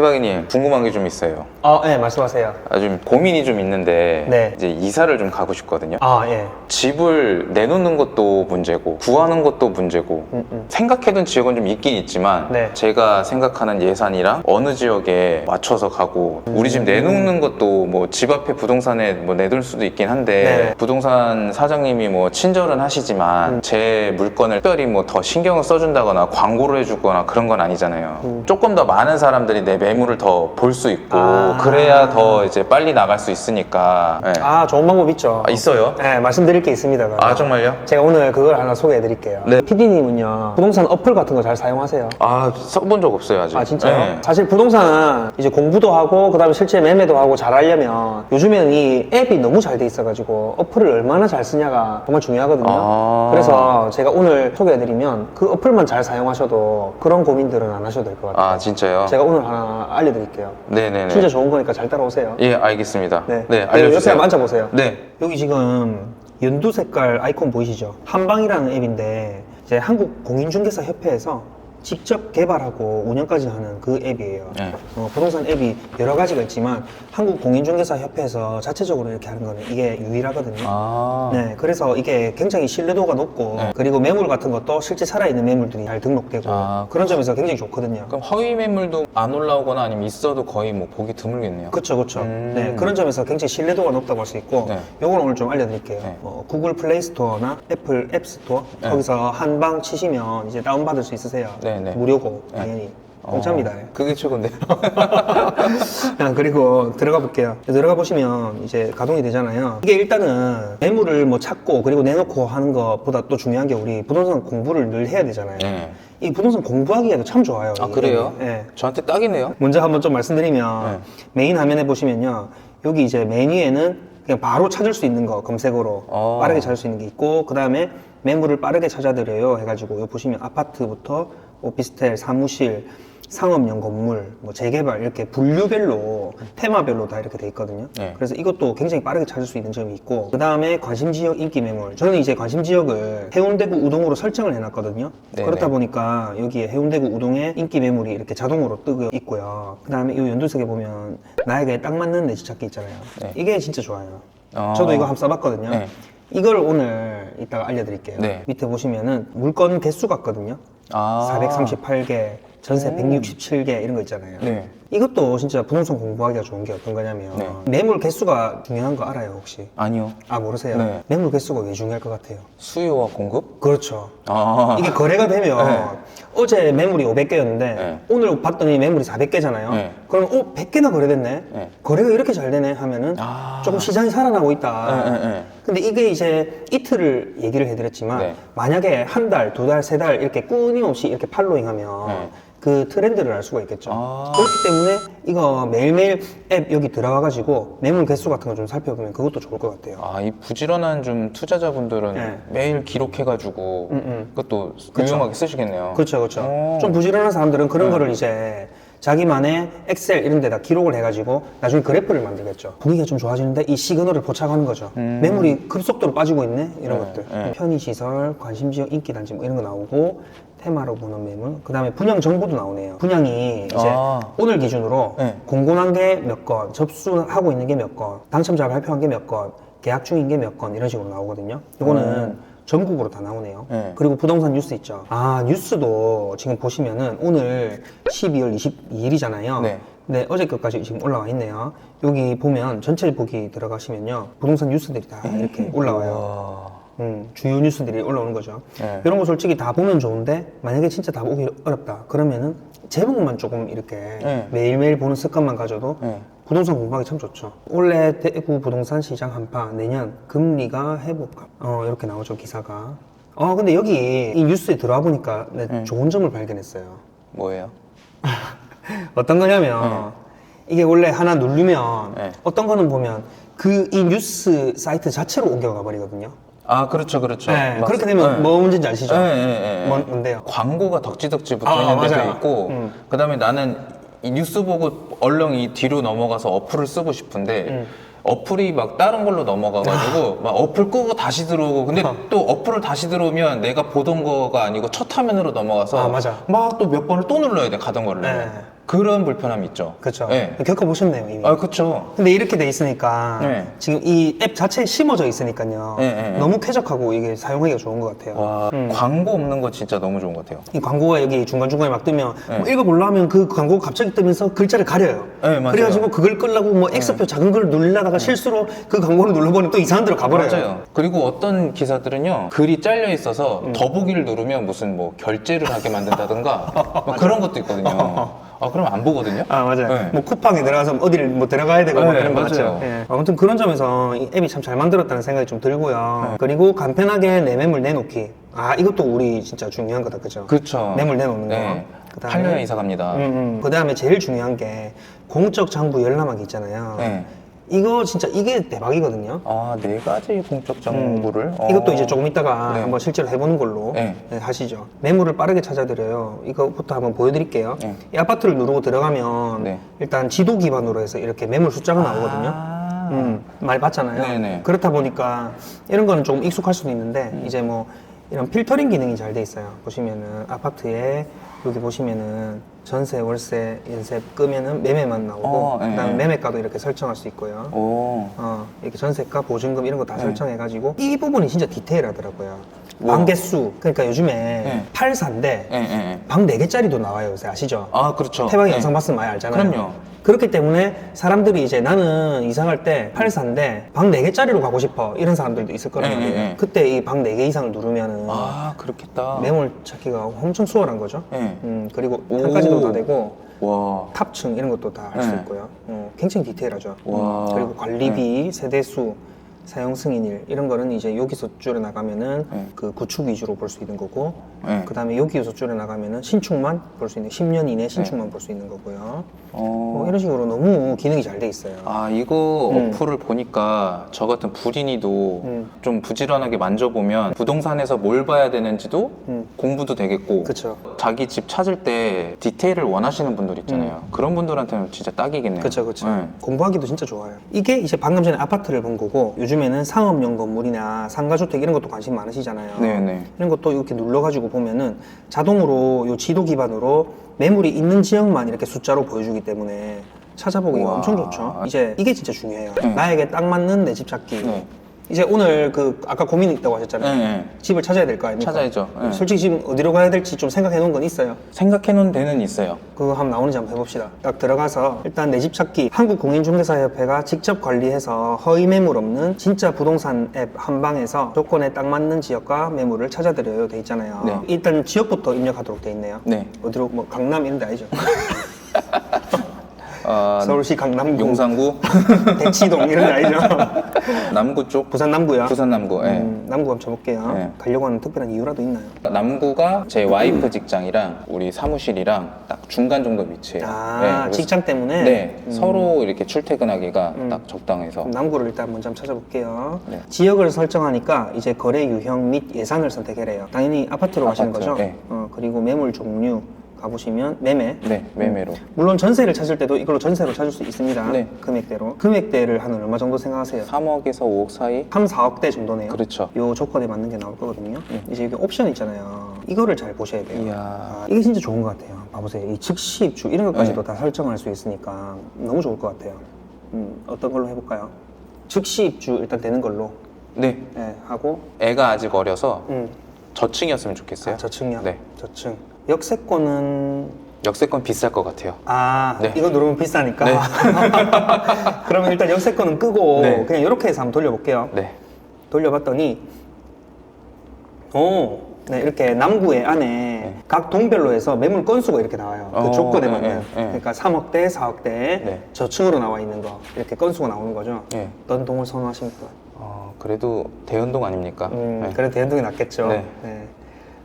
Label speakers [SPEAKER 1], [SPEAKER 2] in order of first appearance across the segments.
[SPEAKER 1] 태박이님 궁금한 게 좀 있어요.
[SPEAKER 2] 아, 네, 말씀하세요.
[SPEAKER 1] 아, 좀 고민이 좀 있는데
[SPEAKER 2] 네.
[SPEAKER 1] 이제 이사를 좀 가고 싶거든요.
[SPEAKER 2] 아, 예.
[SPEAKER 1] 집을 내놓는 것도 문제고 구하는 것도 문제고
[SPEAKER 2] 음, 음.
[SPEAKER 1] 생각해둔 지역은 좀 있긴 있지만
[SPEAKER 2] 네.
[SPEAKER 1] 제가 생각하는 예산이랑 어느 지역에 맞춰서 가고 우리 집 내놓는 것도 뭐 집 앞에 부동산에 뭐 내둘 수도 있긴 한데
[SPEAKER 2] 네.
[SPEAKER 1] 부동산 사장님이 뭐 친절은 하시지만
[SPEAKER 2] 음.
[SPEAKER 1] 제 물건을 특별히 뭐 더 신경을 써준다거나 광고를 해주거나 그런 건 아니잖아요.
[SPEAKER 2] 음.
[SPEAKER 1] 조금 더 많은 사람들이 내 매물을 더 볼 수 있고
[SPEAKER 2] 아.
[SPEAKER 1] 그래야 더 이제 빨리 나갈 수 있으니까 네.
[SPEAKER 2] 아, 좋은 방법 있죠.
[SPEAKER 1] 아, 있어요?
[SPEAKER 2] 네, 말씀드 릴 게 있습니다.
[SPEAKER 1] 아 정말요?
[SPEAKER 2] 제가 오늘 그걸 하나 소개해 드릴게요.
[SPEAKER 1] 네.
[SPEAKER 2] PD님은요, 부동산 어플 같은 거 잘 사용하세요?
[SPEAKER 1] 아 써본 적 없어요 아직.
[SPEAKER 2] 아 진짜요?
[SPEAKER 1] 네.
[SPEAKER 2] 사실 부동산 이제 공부도 하고 그다음에 실제 매매도 하고 잘 하려면 요즘에는 이 앱이 너무 잘 돼 있어가지고 어플을 얼마나 잘 쓰냐가 정말 중요하거든요.
[SPEAKER 1] 아.
[SPEAKER 2] 그래서 제가 오늘 소개해드리면 그 어플만 잘 사용하셔도 그런 고민들은 안 하셔도 될 것 같아요.
[SPEAKER 1] 아 진짜요?
[SPEAKER 2] 제가 오늘 하나 알려드릴게요.
[SPEAKER 1] 네네네.
[SPEAKER 2] 진짜 좋은 거니까 잘 따라오세요.
[SPEAKER 1] 예 알겠습니다.
[SPEAKER 2] 네,
[SPEAKER 1] 네,
[SPEAKER 2] 옆에
[SPEAKER 1] 알려주세요.
[SPEAKER 2] 한번 앉아보세요.
[SPEAKER 1] 네.
[SPEAKER 2] 여기 지금 연두 색깔 아이콘 보이시죠? 한방이라는 앱인데 이제 한국 공인중개사 협회에서 직접 개발하고 운영까지 하는 그 앱이에요.
[SPEAKER 1] 네.
[SPEAKER 2] 어, 부동산 앱이 여러 가지가 있지만 한국 공인중개사 협회에서 자체적으로 이렇게 하는 거는 이게 유일하거든요.
[SPEAKER 1] 아.
[SPEAKER 2] 네, 그래서 이게 굉장히 신뢰도가 높고
[SPEAKER 1] 네.
[SPEAKER 2] 그리고 매물 같은 것도 실제 살아있는 매물들이 잘 등록되고
[SPEAKER 1] 아,
[SPEAKER 2] 그런 점에서 굉장히 좋거든요.
[SPEAKER 1] 그럼 허위 매물도 안 올라오거나 아니면 있어도 거의 뭐 보기 드물겠네요.
[SPEAKER 2] 그렇죠, 그렇죠.
[SPEAKER 1] 음.
[SPEAKER 2] 네, 그런 점에서 굉장히 신뢰도가 높다고 할 수 있고,
[SPEAKER 1] 네.
[SPEAKER 2] 요건 오늘 좀 알려드릴게요.
[SPEAKER 1] 네.
[SPEAKER 2] 어, 구글 플레이 스토어나 애플 앱 스토어
[SPEAKER 1] 네.
[SPEAKER 2] 거기서 한 방 치시면 이제 다운 받을 수 있으세요.
[SPEAKER 1] 네, 네.
[SPEAKER 2] 무료고
[SPEAKER 1] 네.
[SPEAKER 2] 당연히 공짜입니다.
[SPEAKER 1] 어, 그게 최고인데요.
[SPEAKER 2] 아, 그리고 들어가 볼게요. 들어가 보시면 이제 가동이 되잖아요. 이게 일단은 매물을 뭐 찾고 그리고 내놓고 하는 것보다 또 중요한 게 우리 부동산 공부를 늘 해야 되잖아요.
[SPEAKER 1] 네.
[SPEAKER 2] 이 부동산 공부하기에도 참 좋아요. 아이
[SPEAKER 1] 그래요?
[SPEAKER 2] 앱이. 네.
[SPEAKER 1] 저한테 딱이네요.
[SPEAKER 2] 먼저 한번 좀 말씀드리면
[SPEAKER 1] 네.
[SPEAKER 2] 메인 화면에 보시면요 여기 이제 메뉴에는 그냥 바로 찾을 수 있는 거 검색어로
[SPEAKER 1] 어.
[SPEAKER 2] 빠르게 찾을 수 있는 게 있고 그 다음에 매물을 빠르게 찾아드려요 해가지고 여기 보시면 아파트부터 오피스텔 사무실 상업용 건물 뭐 재개발 이렇게 분류별로 테마별로 다 이렇게 돼 있거든요
[SPEAKER 1] 네.
[SPEAKER 2] 그래서 이것도 굉장히 빠르게 찾을 수 있는 점이 있고 그 다음에 관심 지역 인기 매물 저는 이제 관심 지역을 해운대구 우동으로 설정을 해놨거든요
[SPEAKER 1] 네네.
[SPEAKER 2] 그렇다 보니까 여기에 해운대구 우동에 인기 매물이 이렇게 자동으로 뜨고 있고요. 그 다음에 이 연두색에 보면 나에게 딱 맞는 내지 찾기 있잖아요.
[SPEAKER 1] 네.
[SPEAKER 2] 이게 진짜 좋아요.
[SPEAKER 1] 어.
[SPEAKER 2] 저도 이거 한번 써봤거든요.
[SPEAKER 1] 네.
[SPEAKER 2] 이걸 오늘 이따가 알려드릴게요.
[SPEAKER 1] 네.
[SPEAKER 2] 밑에 보시면은 물건 개수 같거든요.
[SPEAKER 1] 아.
[SPEAKER 2] 438개, 전세 167개 이런 거 있잖아요.
[SPEAKER 1] 네.
[SPEAKER 2] 이것도 진짜 부동산 공부하기가 좋은 게 어떤 거냐면
[SPEAKER 1] 네.
[SPEAKER 2] 매물 개수가 중요한 거 알아요 혹시?
[SPEAKER 1] 아니요.
[SPEAKER 2] 아 모르세요?
[SPEAKER 1] 네.
[SPEAKER 2] 매물 개수가 왜 중요할 것 같아요?
[SPEAKER 1] 수요와 공급?
[SPEAKER 2] 그렇죠.
[SPEAKER 1] 아.
[SPEAKER 2] 이게 거래가 되면
[SPEAKER 1] 네.
[SPEAKER 2] 어제 매물이 500개였는데
[SPEAKER 1] 네.
[SPEAKER 2] 오늘 봤더니 매물이 400개잖아요.
[SPEAKER 1] 네.
[SPEAKER 2] 그럼 어 100개나 거래됐네.
[SPEAKER 1] 네.
[SPEAKER 2] 거래가 이렇게 잘 되네 하면은
[SPEAKER 1] 아.
[SPEAKER 2] 조금 시장이 살아나고 있다.
[SPEAKER 1] 네, 네, 네.
[SPEAKER 2] 근데 이게 이제 이틀을 얘기를 해드렸지만
[SPEAKER 1] 네.
[SPEAKER 2] 만약에 한 달, 두 달, 세 달 이렇게 끊임없이 이렇게 팔로잉하면
[SPEAKER 1] 네.
[SPEAKER 2] 그 트렌드를 알 수가 있겠죠.
[SPEAKER 1] 아.
[SPEAKER 2] 그렇기 때문에 이거 매일매일 앱 여기 들어가가지고 매물 개수 같은 거 좀 살펴보면 그것도 좋을 것 같아요.
[SPEAKER 1] 아, 이 부지런한 좀 투자자분들은
[SPEAKER 2] 네.
[SPEAKER 1] 매일 기록해가지고
[SPEAKER 2] 음, 음.
[SPEAKER 1] 그것도
[SPEAKER 2] 그쵸.
[SPEAKER 1] 유용하게 쓰시겠네요.
[SPEAKER 2] 그렇죠, 그렇죠.
[SPEAKER 1] 오.
[SPEAKER 2] 좀 부지런한 사람들은 그런
[SPEAKER 1] 네.
[SPEAKER 2] 거를 이제 자기만의 엑셀 이런 데다 기록을 해가지고 나중에 그래프를 만들겠죠. 분위기가 좀 좋아지는데 이 시그널을 포착하는 거죠.
[SPEAKER 1] 음.
[SPEAKER 2] 매물이 급속도로 빠지고 있네? 이런
[SPEAKER 1] 네,
[SPEAKER 2] 것들.
[SPEAKER 1] 네.
[SPEAKER 2] 편의시설, 관심지역, 인기단지 뭐 이런 거 나오고 테마로 보는 매물. 그 다음에 분양 정보도 나오네요. 분양이 이제
[SPEAKER 1] 아.
[SPEAKER 2] 오늘 기준으로
[SPEAKER 1] 네.
[SPEAKER 2] 공고난 게 몇 건, 접수하고 있는 게 몇 건, 당첨자 발표한 게 몇 건, 계약 중인 게 몇 건 이런 식으로 나오거든요. 이거는 전국으로 다 나오네요.
[SPEAKER 1] 네.
[SPEAKER 2] 그리고 부동산 뉴스 있죠. 아, 뉴스도 지금 보시면은 오늘 12월 22일이잖아요.
[SPEAKER 1] 네.
[SPEAKER 2] 네, 어제 것까지 지금 올라와 있네요. 여기 보면 전체 보기 들어가시면요. 부동산 뉴스들이 다 이렇게 올라와요.
[SPEAKER 1] 와.
[SPEAKER 2] 음, 주요 뉴스들이 올라오는 거죠.
[SPEAKER 1] 네.
[SPEAKER 2] 이런 거 솔직히 다 보면 좋은데 만약에 진짜 다 보기 어렵다. 그러면은 제목만 조금 이렇게
[SPEAKER 1] 네.
[SPEAKER 2] 매일매일 보는 습관만 가져도
[SPEAKER 1] 네.
[SPEAKER 2] 부동산 공부하기 참 좋죠. 올해 대구 부동산 시장 한파 내년 금리가 회복합. 어 이렇게 나오죠 기사가. 어 근데 여기 이 뉴스에 들어와 보니까 네,
[SPEAKER 1] 네.
[SPEAKER 2] 좋은 점을 발견했어요.
[SPEAKER 1] 뭐예요?
[SPEAKER 2] 어떤 거냐면 이게 원래 하나 누르면
[SPEAKER 1] 네.
[SPEAKER 2] 어떤 거는 보면 그 이 뉴스 사이트 자체로 옮겨가 버리거든요.
[SPEAKER 1] 아, 그렇죠, 그렇죠.
[SPEAKER 2] 네,
[SPEAKER 1] 맞-
[SPEAKER 2] 그렇게 되면
[SPEAKER 1] 네.
[SPEAKER 2] 뭐 문제인지 아시죠?
[SPEAKER 1] 네, 네, 네.
[SPEAKER 2] 뭔, 뭔데요?
[SPEAKER 1] 광고가 덕지덕지 붙어
[SPEAKER 2] 아,
[SPEAKER 1] 있는 데도
[SPEAKER 2] 맞아요.
[SPEAKER 1] 있고,
[SPEAKER 2] 음.
[SPEAKER 1] 그 다음에 나는 이 뉴스 보고 얼렁 이 뒤로 넘어가서 어플을 쓰고 싶은데,
[SPEAKER 2] 음.
[SPEAKER 1] 어플이 막 다른 걸로 넘어가가지고, 막 어플 끄고 다시 들어오고, 근데 또 어플을 다시 들어오면 내가 보던 거가 아니고 첫 화면으로 넘어가서,
[SPEAKER 2] 아, 맞아.
[SPEAKER 1] 막 또 몇 번을 또 눌러야 돼, 가던 거를.
[SPEAKER 2] 네.
[SPEAKER 1] 그런 불편함이 있죠.
[SPEAKER 2] 그렇죠.
[SPEAKER 1] 네.
[SPEAKER 2] 겪어보셨네요 이미.
[SPEAKER 1] 아, 그쵸.
[SPEAKER 2] 근데 이렇게 돼 있으니까
[SPEAKER 1] 네.
[SPEAKER 2] 지금 이 앱 자체에 심어져 있으니까요.
[SPEAKER 1] 네, 네, 네.
[SPEAKER 2] 너무 쾌적하고 이게 사용하기가 좋은 것 같아요.
[SPEAKER 1] 와,
[SPEAKER 2] 음.
[SPEAKER 1] 광고 없는 거 진짜 너무 좋은 것 같아요.
[SPEAKER 2] 이 광고가 여기 중간중간에 막 뜨면
[SPEAKER 1] 네.
[SPEAKER 2] 뭐 읽어보려 하면 그 광고가 갑자기 뜨면서 글자를 가려요.
[SPEAKER 1] 네, 맞아요.
[SPEAKER 2] 그래가지고 그걸 끌려고 뭐 X표 작은 걸 누르려다가 실수로 그 광고를 눌러버리면 또 이상한 데로 가버려요.
[SPEAKER 1] 맞아요. 그리고 어떤 기사들은요, 글이 잘려 있어서
[SPEAKER 2] 음.
[SPEAKER 1] 더보기를 누르면 무슨 뭐 결제를 하게 만든다든가 막 그런 것도 있거든요. 아, 그럼 안 보거든요.
[SPEAKER 2] 아 맞아요.
[SPEAKER 1] 네.
[SPEAKER 2] 뭐 쿠팡에 들어가서 어디를 뭐 들어가야 되고 막
[SPEAKER 1] 네,
[SPEAKER 2] 그런 거
[SPEAKER 1] 맞아요.
[SPEAKER 2] 있죠. 예. 아무튼 그런 점에서 이 앱이 참 잘 만들었다는 생각이 좀 들고요.
[SPEAKER 1] 네.
[SPEAKER 2] 그리고 간편하게 내 매물 내놓기. 아 이것도 우리 진짜 중요한 거다, 그죠?
[SPEAKER 1] 그쵸.
[SPEAKER 2] 매물 내놓는 거.
[SPEAKER 1] 네.
[SPEAKER 2] 그다음에-
[SPEAKER 1] 8년에 이사 갑니다.
[SPEAKER 2] 음, 음. 그다음에 제일 중요한 게 공적 장부 열람하기 있잖아요.
[SPEAKER 1] 네.
[SPEAKER 2] 이거 진짜 이게 대박이거든요.
[SPEAKER 1] 아, 네 가지 공적 정보를. 어.
[SPEAKER 2] 음. 이것도 이제 조금 이따가
[SPEAKER 1] 네.
[SPEAKER 2] 한번 실제로 해보는 걸로
[SPEAKER 1] 네.
[SPEAKER 2] 네, 하시죠. 매물을 빠르게 찾아드려요. 이거부터 한번 보여드릴게요.
[SPEAKER 1] 네.
[SPEAKER 2] 이 아파트를 누르고 들어가면
[SPEAKER 1] 네.
[SPEAKER 2] 일단 지도 기반으로 해서 이렇게 매물 숫자가 나오거든요.
[SPEAKER 1] 아.
[SPEAKER 2] 음, 많이 봤잖아요.
[SPEAKER 1] 네네.
[SPEAKER 2] 그렇다 보니까 이런 거는 조금 익숙할 수도 있는데
[SPEAKER 1] 음.
[SPEAKER 2] 이제 뭐 이런 필터링 기능이 잘 돼 있어요. 보시면은 아파트에 여기 보시면은 전세, 월세, 연세 끄면은 매매만 나오고
[SPEAKER 1] 어, 네.
[SPEAKER 2] 그다음에 매매가도 이렇게 설정할 수 있고요.
[SPEAKER 1] 오.
[SPEAKER 2] 어, 이렇게 전세가, 보증금 이런 거 다
[SPEAKER 1] 네.
[SPEAKER 2] 설정해가지고 이 부분이 진짜 디테일하더라고요.
[SPEAKER 1] 우와.
[SPEAKER 2] 방 개수, 그러니까 요즘에
[SPEAKER 1] 네.
[SPEAKER 2] 팔 8사인데
[SPEAKER 1] 예, 예, 예.
[SPEAKER 2] 방 4개짜리도 나와요 요새 아시죠?
[SPEAKER 1] 아, 그렇죠.
[SPEAKER 2] 태박이
[SPEAKER 1] 예.
[SPEAKER 2] 영상 봤으면 많이 알잖아요.
[SPEAKER 1] 그럼요.
[SPEAKER 2] 그렇기 때문에 사람들이 이제 나는 이사 갈 때 8사인데 방 4개짜리로 가고 싶어 이런 사람들도 있을 거란
[SPEAKER 1] 예. 예, 예.
[SPEAKER 2] 그때 이 방 4개 이상을 누르면은
[SPEAKER 1] 아, 그렇겠다.
[SPEAKER 2] 매물 찾기가 엄청 수월한 거죠.
[SPEAKER 1] 예.
[SPEAKER 2] 음, 그리고
[SPEAKER 1] 오.
[SPEAKER 2] 평가지도 다 되고
[SPEAKER 1] 와.
[SPEAKER 2] 탑층 이런 것도 다 할수
[SPEAKER 1] 네.
[SPEAKER 2] 있고요. 어, 굉장히 디테일하죠.
[SPEAKER 1] 와.
[SPEAKER 2] 음, 그리고 관리비, 세대수, 사용 승인일 이런 거는 이제 여기서 줄여 나가면은
[SPEAKER 1] 네.
[SPEAKER 2] 그 구축 위주로 볼 수 있는 거고,
[SPEAKER 1] 네.
[SPEAKER 2] 그 다음에 여기서 줄여 나가면은 신축만 볼 수 있는 10년 이내 신축만 볼 수 있는 거고요.
[SPEAKER 1] 어.
[SPEAKER 2] 뭐 이런 식으로 너무 기능이 잘 돼 있어요.
[SPEAKER 1] 아 이거
[SPEAKER 2] 음.
[SPEAKER 1] 어플을 보니까 저 같은 불인이도
[SPEAKER 2] 음.
[SPEAKER 1] 좀 부지런하게 만져보면 부동산에서 뭘 봐야 되는지도
[SPEAKER 2] 음.
[SPEAKER 1] 공부도 되겠고
[SPEAKER 2] 그쵸.
[SPEAKER 1] 자기 집 찾을 때 디테일을 원하시는 분들 있잖아요 그런 분들한테는 진짜 딱이겠네요
[SPEAKER 2] 그렇죠, 그렇죠.
[SPEAKER 1] 네.
[SPEAKER 2] 공부하기도 진짜 좋아요. 이게 이제 방금 전에 아파트를 본 거고 요즘 에는 상업용 건물이나 상가주택 이런 것도 관심 많으시잖아요.
[SPEAKER 1] 네네.
[SPEAKER 2] 이런 것도 이렇게 눌러가지고 보면은 자동으로 요 지도 기반으로 매물이 있는 지역만 이렇게 숫자로 보여주기 때문에 찾아보기가
[SPEAKER 1] 우와.
[SPEAKER 2] 엄청 좋죠. 이제 이게 진짜 중요해요.
[SPEAKER 1] 네.
[SPEAKER 2] 나에게 딱 맞는 내 집 찾기.
[SPEAKER 1] 네.
[SPEAKER 2] 이제 오늘 그 아까 고민이 있다고 하셨잖아요.
[SPEAKER 1] 네, 네.
[SPEAKER 2] 집을 찾아야 될 거 아닙니까?
[SPEAKER 1] 찾아야죠. 네.
[SPEAKER 2] 솔직히 지금 어디로 가야 될지 좀 생각해 놓은 건 있어요.
[SPEAKER 1] 생각해 놓은 데는 있어요
[SPEAKER 2] 그거 한번 나오는지 한번 해봅시다. 딱 들어가서 일단 내 집 찾기 한국공인중개사협회가 직접 관리해서 허위 매물 없는 진짜 부동산 앱 한방에서 조건에 딱 맞는 지역과 매물을 찾아드려요 돼 있잖아요.
[SPEAKER 1] 네.
[SPEAKER 2] 일단 지역부터 입력하도록 돼 있네요.
[SPEAKER 1] 네.
[SPEAKER 2] 어디로 뭐 강남 이런 데 아니죠?
[SPEAKER 1] 아,
[SPEAKER 2] 서울시 강남구,
[SPEAKER 1] 용산구
[SPEAKER 2] 대치동 이런 데 아니죠?
[SPEAKER 1] 남구 쪽
[SPEAKER 2] 부산 남구요.
[SPEAKER 1] 부산 남구 예.
[SPEAKER 2] 음, 남구 한번 쳐볼게요.
[SPEAKER 1] 네.
[SPEAKER 2] 가려고 하는 특별한 이유라도 있나요?
[SPEAKER 1] 남구가 제 와이프 직장이랑 우리 사무실이랑 딱 중간 정도 위치예요
[SPEAKER 2] 아
[SPEAKER 1] 네, 그래서
[SPEAKER 2] 직장 때문에.
[SPEAKER 1] 네,
[SPEAKER 2] 음.
[SPEAKER 1] 서로 이렇게 출퇴근하기가
[SPEAKER 2] 음.
[SPEAKER 1] 딱 적당해서.
[SPEAKER 2] 그럼 남구를 일단 먼저 한번 찾아볼게요.
[SPEAKER 1] 네.
[SPEAKER 2] 지역을 설정하니까 이제 거래 유형 및 예산을 선택해래요. 당연히 아파트로 가시는
[SPEAKER 1] 아파트,
[SPEAKER 2] 거죠.
[SPEAKER 1] 네.
[SPEAKER 2] 어, 그리고 매물 종류 가보시면 매매.
[SPEAKER 1] 네, 매매로.
[SPEAKER 2] 물론 전세를 찾을 때도 이걸로 전세로 찾을 수 있습니다.
[SPEAKER 1] 네.
[SPEAKER 2] 금액대로. 금액대를 한 얼마 정도 생각하세요?
[SPEAKER 1] 3억에서 5억 사이?
[SPEAKER 2] 3, 4억대 정도네요.
[SPEAKER 1] 그렇죠.
[SPEAKER 2] 요 조건에 맞는 게 나올 거거든요. 이제 여기 옵션 있잖아요. 이거를 잘 보셔야 돼요.
[SPEAKER 1] 이야.
[SPEAKER 2] 아, 이게 진짜 좋은 것 같아요. 봐보세요. 이 즉시 입주 이런 것까지도
[SPEAKER 1] 네.
[SPEAKER 2] 다 설정할 수 있으니까 너무 좋을 것 같아요. 음, 어떤 걸로 해볼까요? 즉시 입주 일단 되는 걸로
[SPEAKER 1] 네.
[SPEAKER 2] 예, 하고
[SPEAKER 1] 애가 아직 어려서
[SPEAKER 2] 음,
[SPEAKER 1] 저층이었으면 좋겠어요.
[SPEAKER 2] 아, 저층이요?
[SPEAKER 1] 네.
[SPEAKER 2] 저층. 역세권은
[SPEAKER 1] 역세권 비쌀 것 같아요.
[SPEAKER 2] 아
[SPEAKER 1] 네.
[SPEAKER 2] 이거 누르면 비싸니까.
[SPEAKER 1] 네.
[SPEAKER 2] 그러면 일단 역세권은 끄고
[SPEAKER 1] 네.
[SPEAKER 2] 그냥 이렇게 해서 한번 돌려볼게요.
[SPEAKER 1] 네.
[SPEAKER 2] 돌려봤더니 오, 네, 이렇게 남구의 안에 각 동별로 해서 매물 건수가 이렇게 나와요. 그
[SPEAKER 1] 네. 어,
[SPEAKER 2] 조건에
[SPEAKER 1] 네,
[SPEAKER 2] 맞는.
[SPEAKER 1] 네, 네.
[SPEAKER 2] 그러니까 3억대, 4억대
[SPEAKER 1] 네.
[SPEAKER 2] 저층으로 나와 있는 거 이렇게 건수가 나오는 거죠.
[SPEAKER 1] 네.
[SPEAKER 2] 어떤 동을 선호하십니까?
[SPEAKER 1] 어, 그래도 대연동 아닙니까?
[SPEAKER 2] 음,
[SPEAKER 1] 네.
[SPEAKER 2] 그래도 대연동이 낫겠죠.
[SPEAKER 1] 네.
[SPEAKER 2] 네.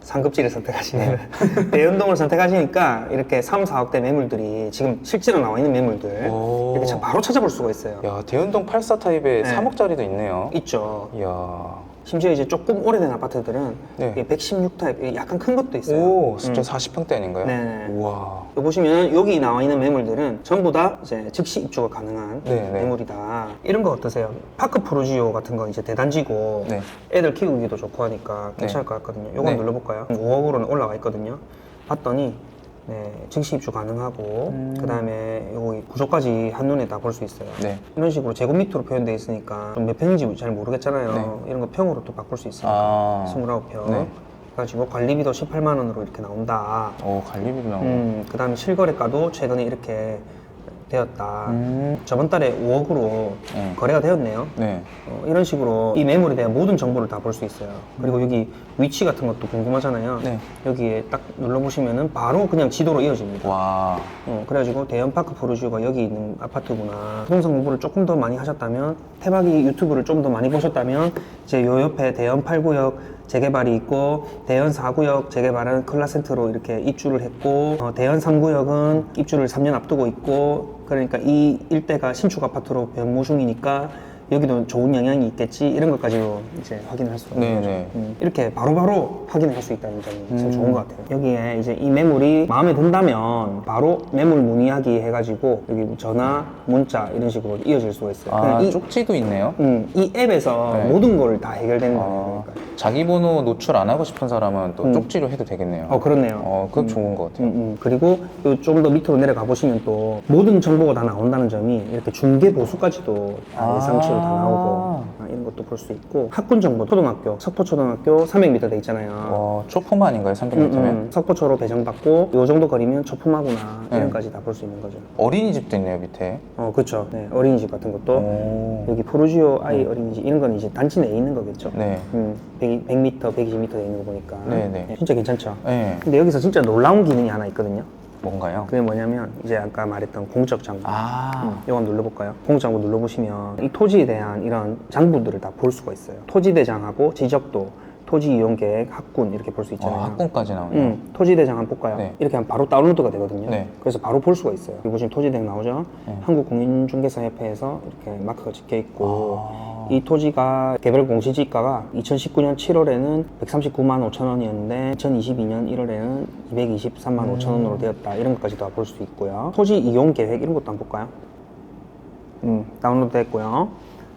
[SPEAKER 2] 상급지를 선택하시면 대연동을 선택하시니까 이렇게 3, 4억대 매물들이 지금 실제로 나와 있는 매물들
[SPEAKER 1] 오.
[SPEAKER 2] 이렇게 참 바로 찾아볼 수가 있어요.
[SPEAKER 1] 야, 대연동 84 타입에
[SPEAKER 2] 네.
[SPEAKER 1] 3억짜리도 있네요.
[SPEAKER 2] 있죠.
[SPEAKER 1] 이야.
[SPEAKER 2] 심지어 이제 조금 오래된 아파트들은
[SPEAKER 1] 네.
[SPEAKER 2] 116 타입 약간 큰 것도 있어요.
[SPEAKER 1] 오, 진짜
[SPEAKER 2] 음.
[SPEAKER 1] 40평대 아닌가요?
[SPEAKER 2] 네.
[SPEAKER 1] 우와.
[SPEAKER 2] 여기 보시면 여기 나와 있는 매물들은 전부 다 이제 즉시 입주가 가능한
[SPEAKER 1] 네, 네.
[SPEAKER 2] 매물이다. 이런 거 어떠세요? 파크 프로지오 같은 건 이제 대단지고
[SPEAKER 1] 네.
[SPEAKER 2] 애들 키우기도 좋고 하니까 괜찮을 것 같거든요. 요거
[SPEAKER 1] 네.
[SPEAKER 2] 눌러볼까요? 5억으로는 올라가 있거든요. 봤더니 네, 즉시 입주 가능하고
[SPEAKER 1] 음.
[SPEAKER 2] 그 다음에 여기 구조까지 한눈에 다 볼 수 있어요.
[SPEAKER 1] 네.
[SPEAKER 2] 이런 식으로 제곱미터로 표현되어 있으니까 좀 몇 평인지 잘 모르겠잖아요.
[SPEAKER 1] 네.
[SPEAKER 2] 이런 거 평으로 또 바꿀 수 있으니까
[SPEAKER 1] 아.
[SPEAKER 2] 29평.
[SPEAKER 1] 네.
[SPEAKER 2] 그래가지고 관리비도 18만 원으로 이렇게 나온다.
[SPEAKER 1] 오, 나오고.
[SPEAKER 2] 음, 그 다음에 실거래가도 최근에 이렇게 되었다.
[SPEAKER 1] 음.
[SPEAKER 2] 저번 달에 5억으로
[SPEAKER 1] 네.
[SPEAKER 2] 거래가 되었네요.
[SPEAKER 1] 네.
[SPEAKER 2] 어, 이런 식으로 이 매물에 대한 모든 정보를 다 볼 수 있어요. 그리고 여기 위치 같은 것도 궁금하잖아요.
[SPEAKER 1] 네.
[SPEAKER 2] 여기에 딱 눌러보시면은 바로 그냥 지도로 이어집니다.
[SPEAKER 1] 와.
[SPEAKER 2] 어, 그래가지고 대연파크 포르지오가 여기 있는 아파트구나. 부동산 공부를 조금 더 많이 하셨다면, 태박이 유튜브를 좀 더 많이 보셨다면, 이제 요 옆에 대연 8구역 재개발이 있고, 대연 4구역 재개발은 클라센트로 이렇게 입주를 했고, 어, 대연 3구역은 입주를 3년 앞두고 있고, 그러니까 이 일대가 신축 아파트로 변모 중이니까, 여기도 좋은 영향이 있겠지 이런 것까지도 이제 확인을 할 수가 있는 거죠.
[SPEAKER 1] 네네.
[SPEAKER 2] 음, 이렇게 바로바로 확인을 할 수 있다는 점이 참
[SPEAKER 1] 음.
[SPEAKER 2] 좋은 것 같아요. 여기에 이제 이 매물이 마음에 든다면 바로 매물 문의하기 해가지고 여기 전화, 문자 이런 식으로 이어질 수가 있어요.
[SPEAKER 1] 아,
[SPEAKER 2] 그냥 이,
[SPEAKER 1] 쪽지도 있네요.
[SPEAKER 2] 음, 이 앱에서
[SPEAKER 1] 네.
[SPEAKER 2] 모든 걸 다 해결되는
[SPEAKER 1] 아,
[SPEAKER 2] 거예요. 그러니까.
[SPEAKER 1] 자기 번호 노출 안 하고 싶은 사람은 또
[SPEAKER 2] 음.
[SPEAKER 1] 쪽지로 해도 되겠네요.
[SPEAKER 2] 어, 그렇네요.
[SPEAKER 1] 어, 그건 좋은 것 같아요.
[SPEAKER 2] 음, 음. 그리고 좀더 밑으로 내려가 보시면 또 모든 정보가 다 나온다는 점이 이렇게 중개 보수까지도 다
[SPEAKER 1] 아.
[SPEAKER 2] 예상치로 다 나오고 것도 볼 수 있고 학군 정보 초등학교 석포초등학교 300m 돼 있잖아요.
[SPEAKER 1] 와, 초포만 아닌가요? 300m면?
[SPEAKER 2] 음, 음. 석포초로 배정받고 요 정도 거리면 초품하구나
[SPEAKER 1] 네.
[SPEAKER 2] 이런까지 다 볼 수 있는 거죠.
[SPEAKER 1] 어린이집도 있네요, 밑에.
[SPEAKER 2] 어 그렇죠. 네, 어린이집 같은 것도
[SPEAKER 1] 오.
[SPEAKER 2] 여기 포르지오 아이 어린이집 이런 건 이제 단지 내에 있는 거겠죠.
[SPEAKER 1] 네.
[SPEAKER 2] 음, 100, 100m, 120m 돼 있는 거 보니까
[SPEAKER 1] 네, 네.
[SPEAKER 2] 진짜 괜찮죠.
[SPEAKER 1] 네.
[SPEAKER 2] 근데 여기서 진짜 놀라운 기능이 하나 있거든요.
[SPEAKER 1] 뭔가요?
[SPEAKER 2] 그게 뭐냐면 이제 아까 말했던 공적 장부.
[SPEAKER 1] 아.
[SPEAKER 2] 이거 한번 눌러볼까요? 공적 장부 눌러보시면 이 토지에 대한 이런 장부들을 다 볼 수가 있어요. 토지 대장하고 지적도, 토지 이용 계획, 학군 이렇게 볼 수 있잖아요.
[SPEAKER 1] 어, 학군까지 나오네요.
[SPEAKER 2] 음, 토지 대장 한번 볼까요?
[SPEAKER 1] 네.
[SPEAKER 2] 이렇게 하면 바로 다운로드가 되거든요.
[SPEAKER 1] 네.
[SPEAKER 2] 그래서 바로 볼 수가 있어요. 여기 보시면 토지 대장 나오죠?
[SPEAKER 1] 네.
[SPEAKER 2] 한국공인중개사협회에서 이렇게 마크가 찍혀 있고
[SPEAKER 1] 아.
[SPEAKER 2] 이 토지가 개별 공시지가가 2019년 7월에는 139만 5천 원이었는데 2022년 1월에는 223만 5천 원으로 되었다. 이런 것까지 다 볼 수 있고요. 토지 이용 계획 이런 것도 한번 볼까요? 음, 다운로드 됐고요.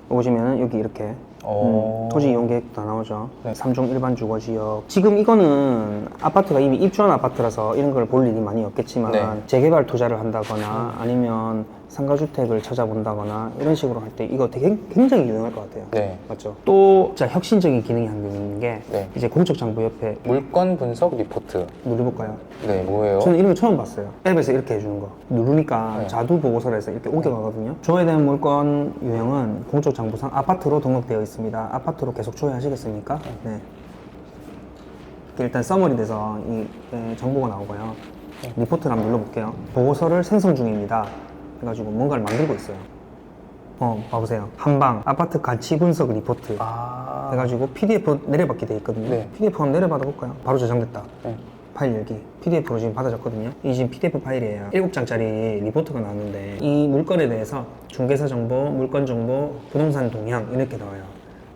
[SPEAKER 2] 보시면 여기 이렇게
[SPEAKER 1] 어.
[SPEAKER 2] 음, 토지 이용 계획도 다 나오죠.
[SPEAKER 1] 네.
[SPEAKER 2] 삼종 일반 주거 지역. 지금 이거는 아파트가 이미 입주한 아파트라서 이런 걸 볼 일이 많이 없겠지만
[SPEAKER 1] 네.
[SPEAKER 2] 재개발 투자를 한다거나 아니면 상가주택을 찾아본다거나 이런 식으로 할 때 이거 되게 굉장히 유용할 것 같아요.
[SPEAKER 1] 네.
[SPEAKER 2] 맞죠? 또 진짜 혁신적인 기능이 한 개 있는 게
[SPEAKER 1] 네.
[SPEAKER 2] 이제 공적 정보 옆에
[SPEAKER 1] 물건 분석 리포트.
[SPEAKER 2] 누려볼까요?
[SPEAKER 1] 네, 뭐예요?
[SPEAKER 2] 저는 이런 거 처음 봤어요. 앱에서 이렇게 해주는 거. 누르니까
[SPEAKER 1] 네.
[SPEAKER 2] 자두 보고서에서 이렇게 옮겨가거든요. 조회된 물건 유형은 공적 장부상 아파트로 등록되어 있습니다. 아파트로 계속 조회하시겠습니까? 네. 일단 써머리 돼서 이 네, 정보가 나오고요. 리포트를 한번 눌러볼게요. 보고서를 생성 중입니다. 해가지고 뭔가를 만들고 있어요. 어, 봐보세요. 한방 아파트 가치 분석 리포트.
[SPEAKER 1] 아.
[SPEAKER 2] 해가지고 PDF 내려받게 돼 있거든요.
[SPEAKER 1] 네.
[SPEAKER 2] PDF 한번 내려받아 볼까요? 바로 저장됐다.
[SPEAKER 1] 네.
[SPEAKER 2] 파일 열기. PDF로 지금 받아졌거든요. 이 지금 PDF 파일이에요. 7장짜리 리포트가 나왔는데 이 물건에 대해서 중개사 정보, 물건 정보, 부동산 동향 이렇게 나와요.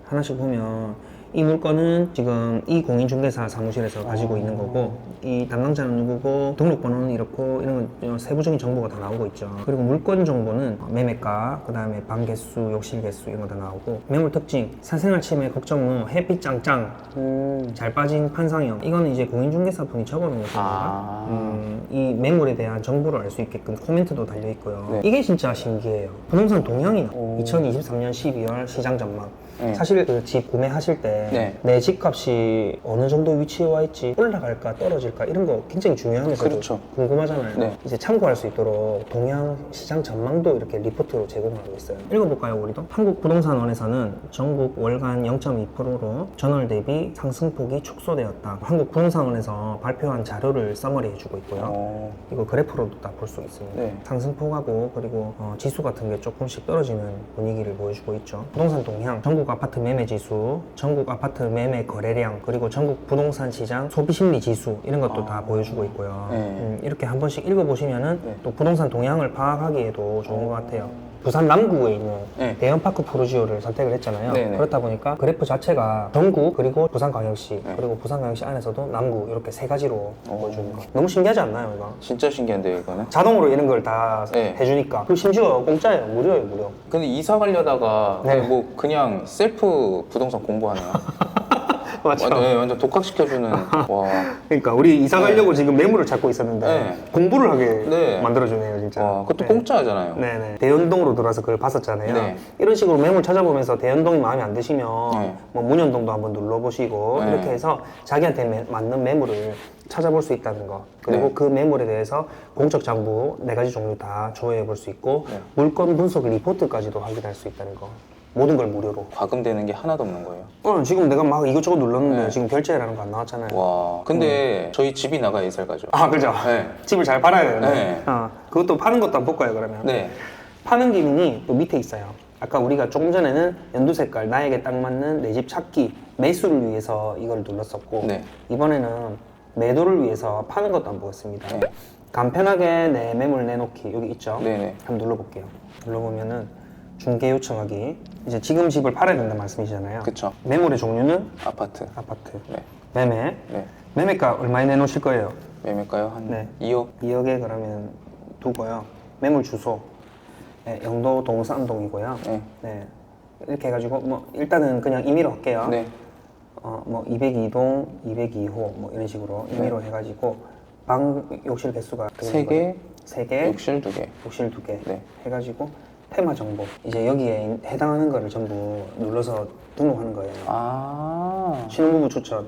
[SPEAKER 2] 하나씩 보면 이 물건은 지금 이 공인중개사 사무실에서 가지고 있는 거고 이 담당자는 누구고 등록번호는 이렇고 이런 건 세부적인 정보가 다 나오고 있죠. 그리고 물건 정보는 매매가, 그 다음에 방 개수, 욕실 개수 이런 거 다 나오고 매물 특징, 사생활 침해 걱정로, 햇빛 짱짱,
[SPEAKER 1] 음.
[SPEAKER 2] 잘 빠진 판상형 이거는 이제 공인중개사 분이 적어놓은 것입니다.
[SPEAKER 1] 아.
[SPEAKER 2] 음, 이 매물에 대한 정보를 알 수 있게끔 코멘트도 달려 있고요.
[SPEAKER 1] 네.
[SPEAKER 2] 이게 진짜 신기해요. 부동산 동향이 나.
[SPEAKER 1] 오.
[SPEAKER 2] 2023년 12월 시장 전망.
[SPEAKER 1] 네.
[SPEAKER 2] 사실 그 집 구매하실 때 내
[SPEAKER 1] 네.
[SPEAKER 2] 집값이 어느 정도 위치에 와 있지 올라갈까 떨어질까 이런 거 굉장히 중요하면서도
[SPEAKER 1] 그렇죠.
[SPEAKER 2] 궁금하잖아요.
[SPEAKER 1] 네.
[SPEAKER 2] 이제 참고할 수 있도록 동향 시장 전망도 이렇게 리포트로 제공하고 있어요. 읽어볼까요, 우리도? 한국부동산원에서는 전국 월간 0.2%로 전월 대비 상승폭이 축소되었다. 한국부동산원에서 발표한 자료를 써머리 해주고 있고요.
[SPEAKER 1] 어.
[SPEAKER 2] 이거 그래프로도 다 볼 수 있습니다.
[SPEAKER 1] 네.
[SPEAKER 2] 상승폭하고 그리고 어, 지수 같은 게 조금씩 떨어지는 분위기를 보여주고 있죠. 부동산 동향, 전국 아파트 매매 지수, 전국 아파트 매매 거래량, 그리고 전국 부동산 시장 소비 심리 지수 이런 것도 다 보여주고 있고요.
[SPEAKER 1] 네.
[SPEAKER 2] 음, 이렇게 한 번씩 읽어보시면은
[SPEAKER 1] 네.
[SPEAKER 2] 또 부동산 동향을 파악하기에도 좋은 것 같아요. 부산 남구에 있는
[SPEAKER 1] 네.
[SPEAKER 2] 대형 파크 포르지오를 선택을 했잖아요.
[SPEAKER 1] 네 네.
[SPEAKER 2] 그렇다 보니까 그래프 자체가 전국 그리고 부산광역시
[SPEAKER 1] 네.
[SPEAKER 2] 그리고 부산광역시 안에서도 남구 이렇게 세 가지로
[SPEAKER 1] 어.
[SPEAKER 2] 보여주는 거. 너무 신기하지 않나요, 이거?
[SPEAKER 1] 진짜 신기한데요, 이거는?
[SPEAKER 2] 자동으로 이런 걸 다
[SPEAKER 1] 네.
[SPEAKER 2] 해주니까 그리고 심지어 공짜예요 무료예요 무료
[SPEAKER 1] 근데 이사 가려다가
[SPEAKER 2] 네.
[SPEAKER 1] 뭐 그냥 셀프 부동산 공부하네요.
[SPEAKER 2] 맞죠.
[SPEAKER 1] 완전, 네, 완전 독학시켜주는 와,
[SPEAKER 2] 그러니까 우리 이사 가려고 지금 매물을 찾고 있었는데
[SPEAKER 1] 네.
[SPEAKER 2] 공부를 하게
[SPEAKER 1] 네.
[SPEAKER 2] 만들어주네요 진짜.
[SPEAKER 1] 와 그것도
[SPEAKER 2] 네.
[SPEAKER 1] 공짜잖아요.
[SPEAKER 2] 네네. 대연동으로 들어와서 그걸 봤었잖아요.
[SPEAKER 1] 네.
[SPEAKER 2] 이런 식으로 매물 찾아보면서 대연동이 마음에 안 드시면
[SPEAKER 1] 네.
[SPEAKER 2] 뭐 문현동도 한번 눌러보시고
[SPEAKER 1] 네.
[SPEAKER 2] 이렇게 해서 자기한테 매- 맞는 매물을 찾아볼 수 있다는 거. 그리고
[SPEAKER 1] 네.
[SPEAKER 2] 그 매물에 대해서 공적 장부 네 가지 종류 다 조회해 볼 수 있고
[SPEAKER 1] 네.
[SPEAKER 2] 물건 분석 리포트까지도 확인할 수 있다는 거. 모든 걸 무료로.
[SPEAKER 1] 과금되는 게 하나도 없는 거예요.
[SPEAKER 2] 어, 지금 내가 막 이것저것 눌렀는데
[SPEAKER 1] 네.
[SPEAKER 2] 지금 결제라는 거 안 나왔잖아요.
[SPEAKER 1] 와, 근데 저희 집이 나가 이사를 가죠.
[SPEAKER 2] 아, 그죠.
[SPEAKER 1] 네.
[SPEAKER 2] 집을 잘 팔아야 되는데.
[SPEAKER 1] 네.
[SPEAKER 2] 어, 그것도 파는 것도 한번 볼까요, 그러면?
[SPEAKER 1] 네,
[SPEAKER 2] 파는 기능이 또 밑에 있어요. 아까 우리가 조금 전에는 연두 색깔, 나에게 딱 맞는 내 집 찾기, 매수를 위해서 이걸 눌렀었고,
[SPEAKER 1] 네.
[SPEAKER 2] 이번에는 매도를 위해서 파는 것도 한번 보겠습니다.
[SPEAKER 1] 네.
[SPEAKER 2] 간편하게 내 매물 내놓기, 여기 있죠?
[SPEAKER 1] 네네.
[SPEAKER 2] 한번 눌러볼게요. 눌러보면은 중개 요청하기. 이제 지금 집을 팔아야 된다 말씀이시잖아요.
[SPEAKER 1] 그쵸.
[SPEAKER 2] 매물의 종류는
[SPEAKER 1] 아파트.
[SPEAKER 2] 아파트.
[SPEAKER 1] 네,
[SPEAKER 2] 매매.
[SPEAKER 1] 네.
[SPEAKER 2] 매매가 얼마에 내놓으실 거예요?
[SPEAKER 1] 매매가요? 한
[SPEAKER 2] 네.
[SPEAKER 1] 2억?
[SPEAKER 2] 2억에 그러면 두고요. 매물 주소 네, 영도 동산동이고요.
[SPEAKER 1] 네.
[SPEAKER 2] 네. 이렇게 해가지고 뭐 일단은 그냥 임의로 할게요.
[SPEAKER 1] 네.
[SPEAKER 2] 어, 뭐 202동, 202호 뭐 이런 식으로 임의로 해가지고 방 욕실 개수가
[SPEAKER 1] 세 개,
[SPEAKER 2] 거예요? 세 개,
[SPEAKER 1] 욕실 두 개.
[SPEAKER 2] 욕실 두 개
[SPEAKER 1] 네.
[SPEAKER 2] 해가지고 테마 정보 이제 여기에 해당하는 거를 전부 눌러서 등록하는 거예요.
[SPEAKER 1] 아,
[SPEAKER 2] 신혼부부 추천,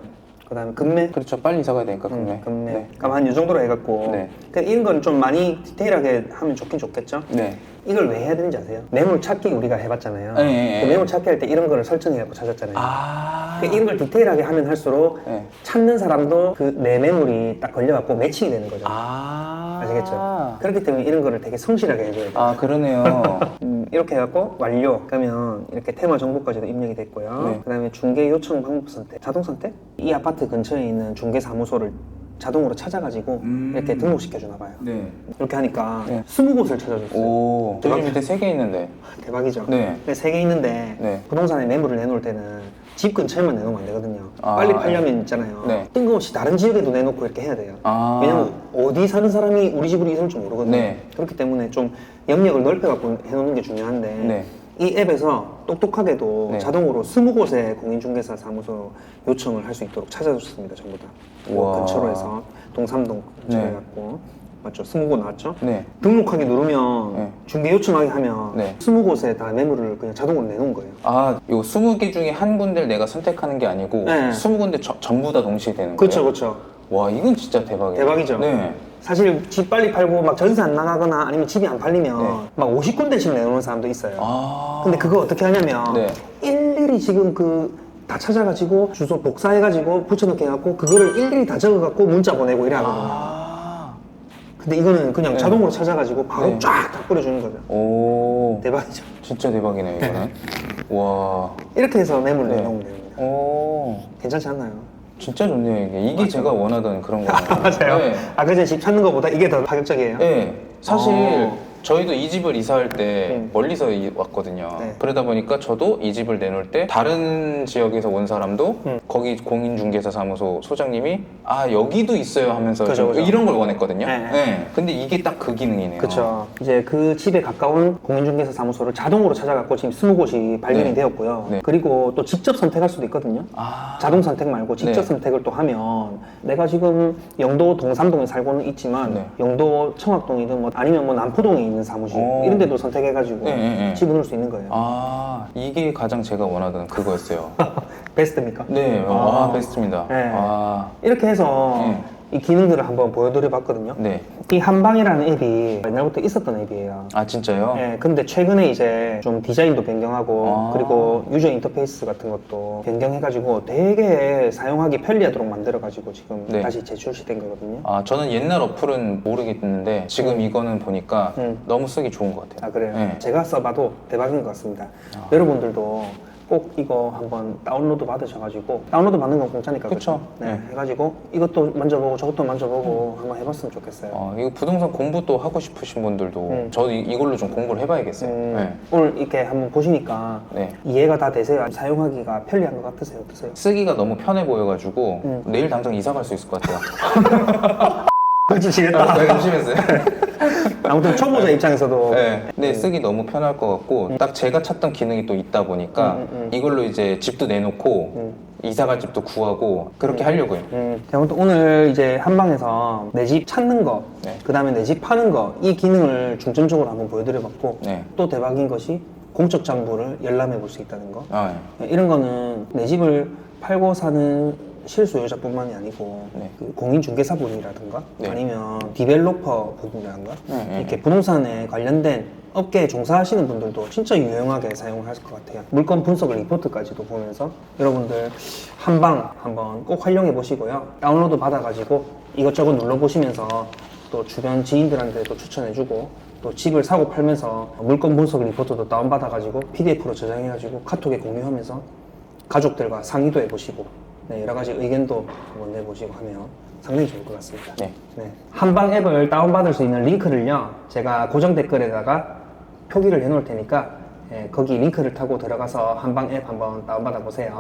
[SPEAKER 2] 그다음에 금매,
[SPEAKER 1] 그렇죠. 빨리 이사 가야 되니까
[SPEAKER 2] 음,
[SPEAKER 1] 금매.
[SPEAKER 2] 금매.
[SPEAKER 1] 네.
[SPEAKER 2] 그럼 한 이 정도로 해갖고
[SPEAKER 1] 네.
[SPEAKER 2] 그 이런 건 좀 많이 디테일하게 하면 좋긴 좋겠죠.
[SPEAKER 1] 네.
[SPEAKER 2] 이걸 왜 해야 되는지 아세요? 매물 찾기 우리가 해봤잖아요.
[SPEAKER 1] 네, 네,
[SPEAKER 2] 그
[SPEAKER 1] 네.
[SPEAKER 2] 매물 찾기 할 때 이런 거를 설정해갖고 찾았잖아요.
[SPEAKER 1] 아,
[SPEAKER 2] 그 이런 걸 디테일하게 하면 할수록
[SPEAKER 1] 네.
[SPEAKER 2] 찾는 사람도 그내 매물이 딱 걸려갖고 매칭이 되는 거죠.
[SPEAKER 1] 아,
[SPEAKER 2] 아시겠죠? 그렇기 때문에 이런 거를 되게 성실하게 해줘야 돼요.
[SPEAKER 1] 아, 그러네요.
[SPEAKER 2] 음, 이렇게 해갖고 완료. 그러면 이렇게 테마 정보까지도 입력이 됐고요.
[SPEAKER 1] 네.
[SPEAKER 2] 그다음에 중개 요청 방법 선택, 자동 선택. 이 아파트 근처에 있는 중개 사무소를 자동으로 찾아가지고
[SPEAKER 1] 음.
[SPEAKER 2] 이렇게 등록시켜 주나 봐요.
[SPEAKER 1] 네.
[SPEAKER 2] 이렇게 하니까
[SPEAKER 1] 네.
[SPEAKER 2] 20곳을 찾아줬어요.
[SPEAKER 1] 오, 저기 밑에 세 개 있는데.
[SPEAKER 2] 대박이죠.
[SPEAKER 1] 네.
[SPEAKER 2] 세개 있는데
[SPEAKER 1] 네.
[SPEAKER 2] 부동산에 매물을 내놓을 때는 집 근처에만 내놓으면 안 되거든요.
[SPEAKER 1] 아,
[SPEAKER 2] 빨리 팔려면 있잖아요.
[SPEAKER 1] 네.
[SPEAKER 2] 뜬금없이 다른 지역에도 내놓고 이렇게 해야 돼요.
[SPEAKER 1] 아.
[SPEAKER 2] 왜냐면 어디 사는 사람이 우리 집으로 이사올 줄 모르거든요.
[SPEAKER 1] 네.
[SPEAKER 2] 그렇기 때문에 좀 영역을 넓혀갖고 해놓는 게 중요한데
[SPEAKER 1] 네.
[SPEAKER 2] 이 앱에서 똑똑하게도
[SPEAKER 1] 네.
[SPEAKER 2] 자동으로 20곳의 공인중개사 사무소 요청을 할 수 있도록 찾아줬습니다. 전부 다.
[SPEAKER 1] 우와.
[SPEAKER 2] 근처로 해서 동삼동 근처에
[SPEAKER 1] 네.
[SPEAKER 2] 갖고 맞죠? 20곳 나왔죠?
[SPEAKER 1] 네.
[SPEAKER 2] 등록하기 누르면
[SPEAKER 1] 네.
[SPEAKER 2] 중개 요청하기 하면
[SPEAKER 1] 네.
[SPEAKER 2] 20곳에 다 매물을 그냥 자동으로 내놓은 거예요.
[SPEAKER 1] 아, 요 20개 중에 한 군데를 내가 선택하는 게 아니고
[SPEAKER 2] 네.
[SPEAKER 1] 20군데 저- 전부 다 동시에 되는 거예요?
[SPEAKER 2] 그렇죠, 그렇죠.
[SPEAKER 1] 와, 이건 진짜 대박이에요.
[SPEAKER 2] 대박이죠.
[SPEAKER 1] 네.
[SPEAKER 2] 사실 집 빨리 팔고 막 전세 안 나가거나 아니면 집이 안 팔리면
[SPEAKER 1] 네.
[SPEAKER 2] 막 50군데씩 내놓는 사람도 있어요.
[SPEAKER 1] 아.
[SPEAKER 2] 근데 그거 어떻게 하냐면
[SPEAKER 1] 네.
[SPEAKER 2] 일일이 지금 그 다 찾아가지고 주소 복사해가지고 붙여넣기 해갖고 그거를 일일이 다 적어갖고 문자 보내고 이래 하거든요.
[SPEAKER 1] 아.
[SPEAKER 2] 근데 이거는 그냥
[SPEAKER 1] 네.
[SPEAKER 2] 자동으로 찾아가지고 바로
[SPEAKER 1] 네.
[SPEAKER 2] 쫙다 뿌려주는 거죠.
[SPEAKER 1] 오.
[SPEAKER 2] 대박이죠.
[SPEAKER 1] 진짜 대박이네요, 이거는. 와.
[SPEAKER 2] 이렇게 해서 매물
[SPEAKER 1] 네.
[SPEAKER 2] 내놓으면 됩니다.
[SPEAKER 1] 오.
[SPEAKER 2] 괜찮지 않나요?
[SPEAKER 1] 진짜 좋네요, 이게. 이게 제가 원하던 그런 거예요.
[SPEAKER 2] 맞아요.
[SPEAKER 1] 네.
[SPEAKER 2] 아까 전에 집 찾는 것보다 이게 더 파격적이에요.
[SPEAKER 1] 네. 사실
[SPEAKER 2] 어.
[SPEAKER 1] 저희도 이 집을 이사할 때
[SPEAKER 2] 음.
[SPEAKER 1] 멀리서 이- 왔거든요.
[SPEAKER 2] 네.
[SPEAKER 1] 그러다 보니까 저도 이 집을 내놓을 때 다른 지역에서 온 사람도
[SPEAKER 2] 음.
[SPEAKER 1] 거기 공인중개사 사무소 소장님이 아 여기도 있어요 하면서
[SPEAKER 2] 그죠,
[SPEAKER 1] 좀
[SPEAKER 2] 그죠.
[SPEAKER 1] 이런 걸 원했거든요.
[SPEAKER 2] 네.
[SPEAKER 1] 네. 근데 이게 딱 그 기능이네요.
[SPEAKER 2] 그렇죠. 이제 그 집에 가까운 공인중개사 사무소를 자동으로 찾아갖고 지금 20곳이 발견이
[SPEAKER 1] 네.
[SPEAKER 2] 되었고요.
[SPEAKER 1] 네.
[SPEAKER 2] 그리고 또 직접 선택할 수도 있거든요.
[SPEAKER 1] 아.
[SPEAKER 2] 자동 선택 말고 직접
[SPEAKER 1] 네.
[SPEAKER 2] 선택을 또 하면 내가 지금 영도 동삼동에 살고는 있지만
[SPEAKER 1] 네.
[SPEAKER 2] 영도 청학동이든 뭐 아니면 뭐 남포동에 있는 사무실
[SPEAKER 1] 오.
[SPEAKER 2] 이런 데도 선택해가지고
[SPEAKER 1] 네, 네, 네.
[SPEAKER 2] 집어넣을 수 있는 거예요.
[SPEAKER 1] 아 이게 가장 제가 원하던 그거였어요.
[SPEAKER 2] 베스트입니까?
[SPEAKER 1] 네,
[SPEAKER 2] 아.
[SPEAKER 1] 와 베스트입니다.
[SPEAKER 2] 네.
[SPEAKER 1] 아,
[SPEAKER 2] 이렇게 해서
[SPEAKER 1] 네.
[SPEAKER 2] 이 기능들을 한번 보여드려 봤거든요.
[SPEAKER 1] 네.
[SPEAKER 2] 이 한방이라는 앱이 옛날부터 있었던 앱이에요.
[SPEAKER 1] 아 진짜요?
[SPEAKER 2] 네, 근데 최근에 이제 좀 디자인도 변경하고
[SPEAKER 1] 아.
[SPEAKER 2] 그리고 유저 인터페이스 같은 것도 변경해가지고 되게 사용하기 편리하도록 만들어가지고 지금
[SPEAKER 1] 네.
[SPEAKER 2] 다시 재출시된 거거든요.
[SPEAKER 1] 아 저는 옛날 어플은 모르겠는데 지금 이거는 보니까
[SPEAKER 2] 음.
[SPEAKER 1] 너무 쓰기 좋은 것 같아요.
[SPEAKER 2] 아 그래요?
[SPEAKER 1] 네.
[SPEAKER 2] 제가 써봐도 대박인 것 같습니다.
[SPEAKER 1] 아.
[SPEAKER 2] 여러분들도 꼭 이거 한번 다운로드 받으셔가지고 다운로드 받는 건 공짜니까
[SPEAKER 1] 그쵸.
[SPEAKER 2] 그죠? 네,
[SPEAKER 1] 네.
[SPEAKER 2] 해가지고 이것도 만져보고 저것도 만져보고 한번 해봤으면 좋겠어요.
[SPEAKER 1] 어, 이거 부동산 공부 또 하고 싶으신 분들도
[SPEAKER 2] 음.
[SPEAKER 1] 저도 이- 이걸로 좀 공부를 해봐야겠어요.
[SPEAKER 2] 음,
[SPEAKER 1] 네.
[SPEAKER 2] 오늘 이렇게 한번 보시니까
[SPEAKER 1] 네.
[SPEAKER 2] 이해가 다 되세요? 사용하기가 편리한 것 같으세요? 어떠세요?
[SPEAKER 1] 쓰기가 너무 편해 보여가지고
[SPEAKER 2] 음.
[SPEAKER 1] 내일 당장 이사 갈 수 있을 것 같아요.
[SPEAKER 2] 걸치시겠다.
[SPEAKER 1] 네, 조심했어요.
[SPEAKER 2] 아무튼 초보자 입장에서도
[SPEAKER 1] 네. 근데 쓰기 너무 편할 것 같고 딱 제가 찾던 기능이 또 있다 보니까
[SPEAKER 2] 음, 음, 음.
[SPEAKER 1] 이걸로 이제 집도 내놓고 이사 갈 집도 구하고 그렇게 하려고요.
[SPEAKER 2] 음, 자, 아무튼 오늘 이제 한방에서 내 집 찾는 거,
[SPEAKER 1] 네.
[SPEAKER 2] 그 다음에 내 집 파는 거, 이 기능을 중점적으로 한번 보여드려봤고,
[SPEAKER 1] 네.
[SPEAKER 2] 또 대박인 것이 공적 장부를 열람해 볼 수 있다는 거.
[SPEAKER 1] 아, 네.
[SPEAKER 2] 이런 거는 내 집을 팔고 사는 실소유자뿐만이 아니고
[SPEAKER 1] 네.
[SPEAKER 2] 그 공인중개사분이라든가
[SPEAKER 1] 네.
[SPEAKER 2] 아니면 디벨로퍼 분이라든가
[SPEAKER 1] 네, 네,
[SPEAKER 2] 이렇게 부동산에 관련된 업계에 종사하시는 분들도 진짜 유용하게 사용을 하실 것 같아요. 물건 분석 리포트까지도 보면서 여러분들 한 방 한번 꼭 활용해 보시고요. 다운로드 받아가지고 이것저것 눌러보시면서 또 주변 지인들한테도 추천해주고 또 집을 사고 팔면서 물건 분석 리포트도 다운받아가지고 PDF로 저장해가지고 카톡에 공유하면서 가족들과 상의도 해보시고 네, 여러 가지 의견도 한번 내보시고 하면 상당히 좋을 것 같습니다.
[SPEAKER 1] 네.
[SPEAKER 2] 네. 한방 앱을 다운받을 수 있는 링크를요, 제가 고정 댓글에다가 표기를 해놓을 테니까 예, 거기 링크를 타고 들어가서 한방 앱 한번 다운받아 보세요.